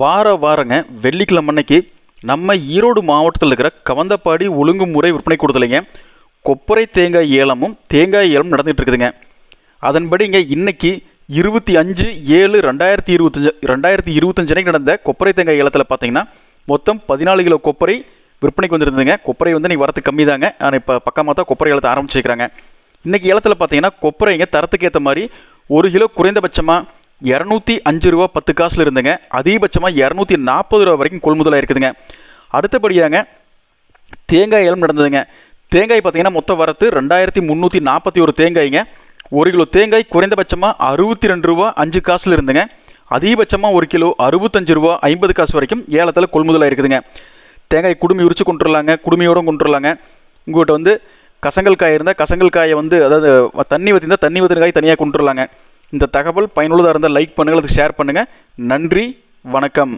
வார வாரங்க வெள்ளிக்கிழமை அன்னைக்கு நம்ம ஈரோடு மாவட்டத்தில் இருக்கிற கவந்தப்பாடி ஒழுங்குமுறை விற்பனை கூடத்துலைங்க கொப்பரை தேங்காய் ஏலமும் தேங்காய் ஏலமும் நடந்துகிட்டு இருக்குதுங்க. அதன்படிங்க இன்னைக்கு இருபத்தி அஞ்சு ஏழு ரெண்டாயிரத்தி இருபத்தஞ்சு ரெண்டாயிரத்தி இருபத்தஞ்சு நடந்த கொப்பரை தேங்காய் ஏலத்தில் பார்த்தீங்கன்னா மொத்தம் பதினாலு கிலோ கொப்பரை விற்பனைக்கு வந்திருந்ததுங்க. கொப்பரை வந்து நீங்கள் வரத்து கம்மி தாங்க ஆனால் இப்போ பக்கமாக தான் கொப்பரை ஏலத்தை ஆரம்பிச்சிருக்கிறாங்க. இன்றைக்கி ஏலத்தில் பார்த்தீங்கன்னா கொப்பரைங்க தரத்துக்கு ஏற்ற மாதிரி ஒரு கிலோ குறைந்தபட்சமாக இரநூத்தி அஞ்சு ரூபா பத்து காசுல இருந்துங்க. அதிகபட்சமாக இரநூத்தி நாற்பது ரூபா வரைக்கும் கொள்முதலாக இருக்குதுங்க. அடுத்தபடியாங்க தேங்காய் ஏலம் நடந்ததுங்க. தேங்காய் பார்த்தீங்கன்னா மொத்த வரத்து ரெண்டாயிரத்தி முந்நூற்றி நாற்பத்தி ஒரு தேங்காய்ங்க. ஒரு கிலோ தேங்காய் குறைந்தபட்சமாக அறுபத்தி ரெண்டு ரூபா அஞ்சு காசுல இருந்துங்க. அதிகபட்சமாக ஒரு கிலோ அறுபத்தஞ்சு ரூபா ஐம்பது காசு வரைக்கும் ஏலத்தில் கொள்முதலாக இருக்குதுங்க. தேங்காய் குடுமி உரிச்சு கொண்டுலாங்க குடுமியோடும் கொண்டுலாங்க உங்கள்கிட்ட வந்து கசங்கல் காய் இருந்தால் கசங்கல் காயை வந்து அதாவது தண்ணி வத்திருந்தால் தண்ணி வத்தின காய் தனியாக கொண்டுலாங்க இந்த தகவல் பயனுள்ளதாக இருந்தால் லைக் பண்ணுங்கள் அது ஷேர் பண்ணுங்கள் நன்றி வணக்கம்.